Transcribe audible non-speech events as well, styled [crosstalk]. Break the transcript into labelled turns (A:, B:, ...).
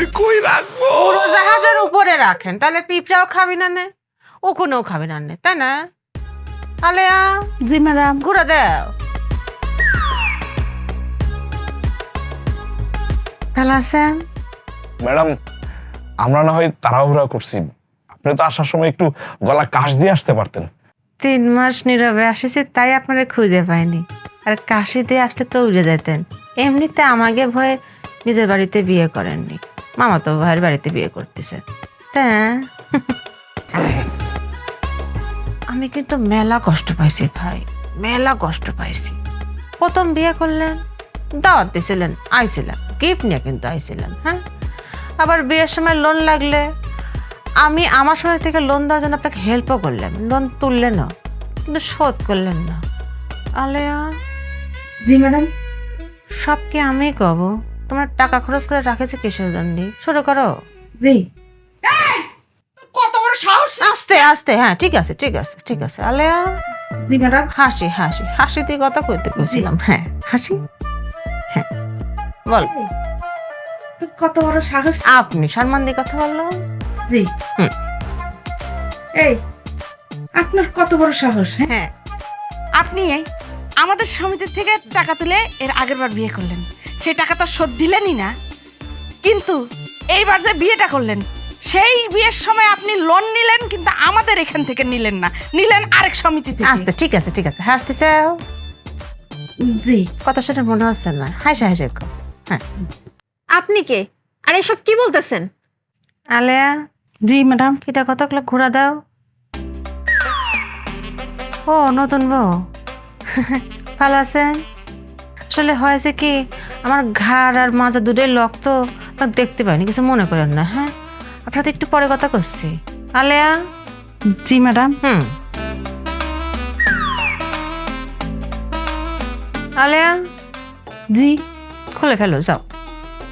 A: আমি কই রাখব?
B: উড়োজাহাজের উপরে রাখেন তাহলে পিঁপড়াও খাবি না নে? ও কোনেও খাবি না নে তাই না? আলেয়া?
C: জি ম্যাডাম।
B: ঘুরে দাও। ভালো আছেন
A: ম্যাডাম আমরা না হয় তাড়াহুড়া করছি। আপনি তো আসার সময় একটু গলা কাশ দিয়ে আসতে পারতেন।
B: তিন মাস নীরবে আসেছি তাই আপনারা খুঁজে পাইনি। আর কাশি দিয়ে আসলে তো উড়ে যেতেন। এমনিতে আমাকে ভয়ে নিজের বাড়িতে বিয়ে করেননি। মামা তো ভাইয়ের বাড়িতে বিয়ে করতেছে। তা? আমি কিন্তু মেলা কষ্ট পাইছি ভাই মেলা কষ্ট পাইছি। প্রথম বিয়ে করলেন দাওয়াত দিছিলেন আইছিলেন গিফট নিয়ে কিন্তু আইছিলেন হ্যাঁ? আবার বিয়ের সময় লোন লাগলে আমি আমার সময় থেকে লোন দেওয়ার জন্য আপনাকে হেল্পও করলাম লোন তুললেন না কিন্তু শোধ করলেন না। আলেয়া?
C: জি ম্যাডাম
B: সব কি আমি কব তোমার টাকা খরচ করে রাখেছে কিসের জন্য? শুরু করো।
C: জি
D: কত বড় সাহস?
B: আস্তে আস্তে হ্যাঁ ঠিক আছে ঠিক আছে ঠিক আছে। আলেয়া?
C: ম্যাডাম।
B: হাসি হাসি হাসি দিয়ে কথা কইতে কইছিলাম হ্যাঁ হাসি? হ্যাঁ বল।
C: কত বড় সাহস?
B: আপনি সম্মান দিয়ে কথা বললাম
C: জি।
B: হুম।
C: এই আপনার কত বড় সাহস হ্যাঁ?
B: হ্যাঁ।
D: আপনি আমাদের সমিতি থেকে টাকা তুলে এর আগের বার বিয়ে করলেন। সেই টাকা তো শোধ দিলেনই না। কিন্তু এইবার যে বিয়েটা করলেন সেই বিয়ের সময় আপনি লোন নিলেন কিন্তু আমাদের এখান থেকে নিলেন না। নিলেন আরেক সমিতি থেকে।
B: আস্তে ঠিক আছে ঠিক আছে। হাসতে হাসতেছে?
C: জি।
B: কথা সেটা মনে হচ্ছে না। হাসে হাসে। হ্যাঁ।
E: আপনি কে? আর এসব কি বলতেছেন?
B: আলেয়া
C: জি ম্যাডাম
B: কিটা কতগুলো ঘোরা দাও। ও নতুন বউ। [laughs] ভালো আছেন? আসলে হয়েছে কি আমার ঘাড় আর মাজা দুটোই লক তো দেখতে পাইনি কিছু মনে করেন না হ্যাঁ? আপনার তো একটু পরে কথা করছি আলেয়া?
C: জি ম্যাডাম।
B: হুম। আলেয়া?
C: জি।
B: খুলে ফেলো যাও।